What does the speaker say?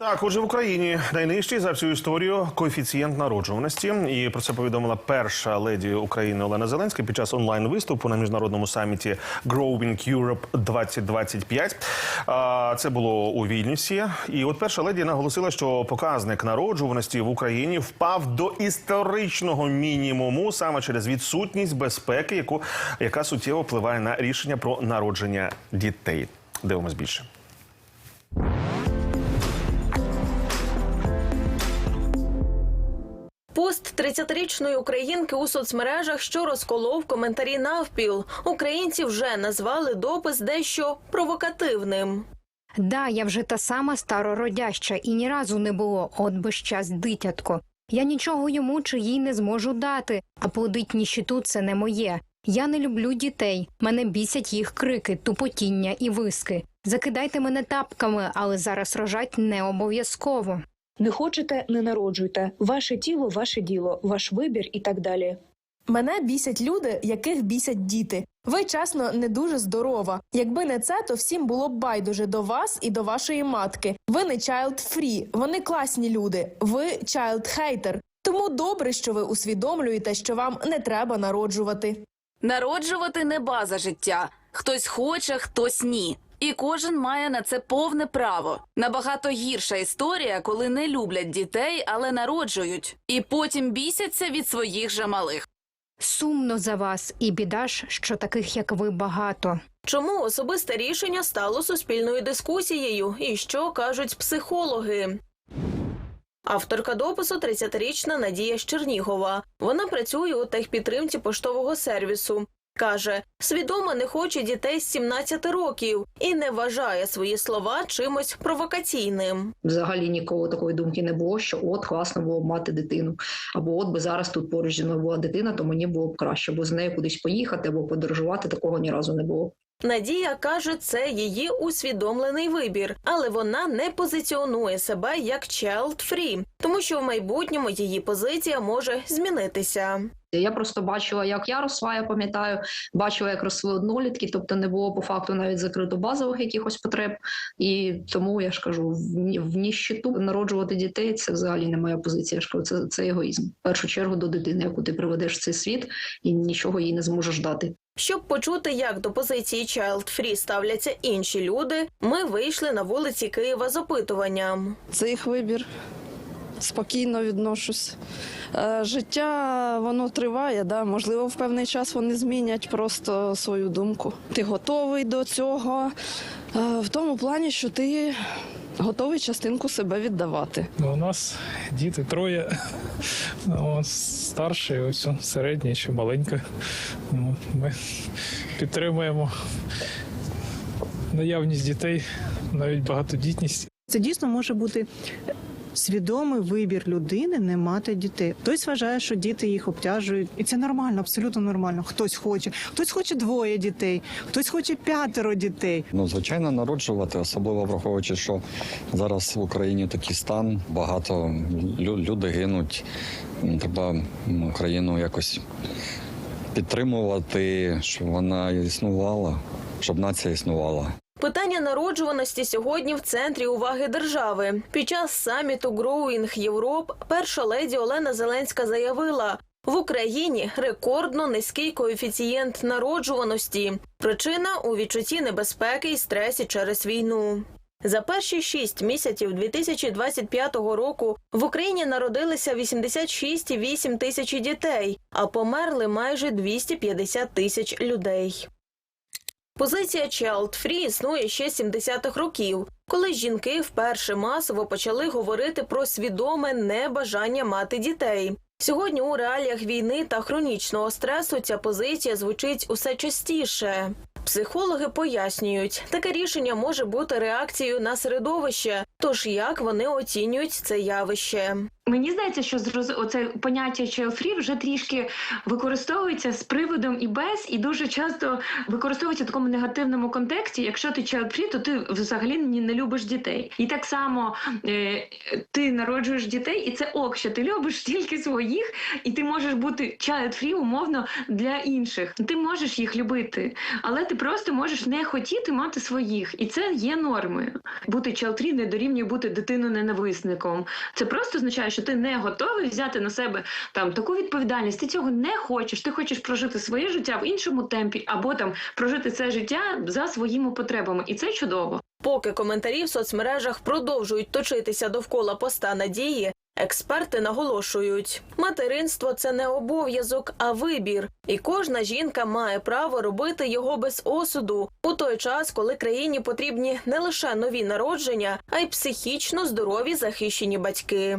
Так, отже, в Україні найнижчий за всю історію коефіцієнт народжуваності. І про це повідомила перша леді України Олена Зеленська під час онлайн виступу на міжнародному саміті Growing Europe 2025. А, Це було у Вільнюсі. І от перша леді наголосила, що показник народжуваності в Україні впав до історичного мінімуму саме через відсутність безпеки, яку яка суттєво впливає на рішення про народження дітей. Дивимось більше. Пост 30-річної українки у соцмережах, що розколов коментарі навпіл. Українці вже назвали допис дещо провокативним. Да, я вже та сама старородяща і ні разу не було, от би щас дитятко. Я нічого йому чи їй не зможу дати, а плодить ніщиту це не моє. Я не люблю дітей. Мене бісять їх крики, тупотіння і виски. Закидайте мене тапками, але зараз рожать не обов'язково. Не хочете, не народжуйте. Ваше тіло, ваше діло, ваш вибір і так далі. Мене бісять люди, яких бісять діти. Ви чесно не дуже здорова. Якби не це, то всім було б байдуже до вас і до вашої матки. Ви не child free, вони класні люди. Ви child hater. Тому добре, що ви усвідомлюєте, що вам не треба народжувати. Народжувати не база життя. Хтось хоче, хтось ні. І кожен має на це повне право. Набагато гірша історія, коли не люблять дітей, але народжують, і потім бісяться від своїх же малих. Сумно за вас, і біда ж, що таких як ви багато. Чому особисте рішення стало суспільною дискусією? І що кажуть психологи? Авторка допису 30-річна Надія Щернігова. Вона працює у техпідтримці поштового сервісу. Каже, свідомо не хоче дітей з 17 років і не вважає свої слова чимось провокаційним. Взагалі ніколи такої думки не було, що от класно було б мати дитину. Або от би зараз тут поруч зі мною була дитина, то мені було б краще, бо з нею кудись поїхати або подорожувати такого ні разу не було. Надія каже, це її усвідомлений вибір, але вона не позиціонує себе як child free, тому що в майбутньому її позиція може змінитися. Я просто бачила, як я росла, я пам'ятаю, бачила, як росли однолітки, тобто не було по факту навіть закрито базових якихось потреб. І тому я ж кажу, в, в ніщиту народжувати дітей це взагалі не моя позиція. Я ж кажу, це, це егоїзм. В першу чергу до дитини, яку ти приведеш в цей світ, і нічого їй не зможеш дати. Щоб почути, як до позиції child free ставляться інші люди, ми вийшли на вулиці Києва з опитуванням. Це їх вибір. Спокійно відношусь. Е, Життя воно триває, да? можливо, в певний час вони змінять просто свою думку. Ти готовий до цього е, в тому плані, що ти готовий частинку себе віддавати. Ну, У нас діти троє. Ну, Старший, ось середній, ще маленька. Ну, Ми підтримуємо наявність дітей, навіть багатодітність. Це дійсно може бути свідомий вибір людини не мати дітей. Хтось вважає, що діти їх обтяжують, і це нормально, абсолютно нормально. Хтось хоче, хтось хоче двоє дітей, хтось хоче п'ятеро дітей. Ну, звичайно, народжувати, особливо враховуючи, що зараз в Україні такий стан, багато люди гинуть. Треба Україну якось підтримувати, щоб вона існувала, щоб нація існувала. Питання народжуваності сьогодні в центрі уваги держави. Під час саміту Growing Europe перша леді Олена Зеленська заявила. В Україні рекордно низький коефіцієнт народжуваності. Причина у відчутті небезпеки і стресі через війну. За перші шість місяців 2025 року в Україні народилися 86,8 тисячі дітей, а померли майже 250 тисяч людей. Позиція Child Free існує ще з 70-х років, коли жінки вперше масово почали говорити про свідоме небажання мати дітей. Сьогодні у реаліях війни та хронічного стресу ця позиція звучить усе частіше. Психологи пояснюють, таке рішення може бути реакцією на середовище, Тож як вони оцінюють це явище? Мені здається, що зроз... оце поняття free вже трішки використовується з приводом і без, і дуже часто використовується в такому негативному контексті. Якщо ти free, то ти взагалі не любиш дітей. І так само е, ти народжуєш дітей, і це ок, що ти любиш тільки своїх, і ти можеш бути free умовно для інших. Ти можеш їх любити, але ти просто можеш не хотіти мати своїх, і це є нормою. Бути free не дорівнює бути дитиною-ненависником. Це просто означає, що ти не готовий взяти на себе там таку відповідальність. Ти цього не хочеш. Ти хочеш прожити своє життя в іншому темпі, або там прожити це життя за своїми потребами, і це чудово. Поки коментарі в соцмережах продовжують точитися довкола поста надії, експерти наголошують: материнство це не обов'язок, а вибір, і кожна жінка має право робити його без осуду у той час, коли країні потрібні не лише нові народження, а й психічно здорові захищені батьки.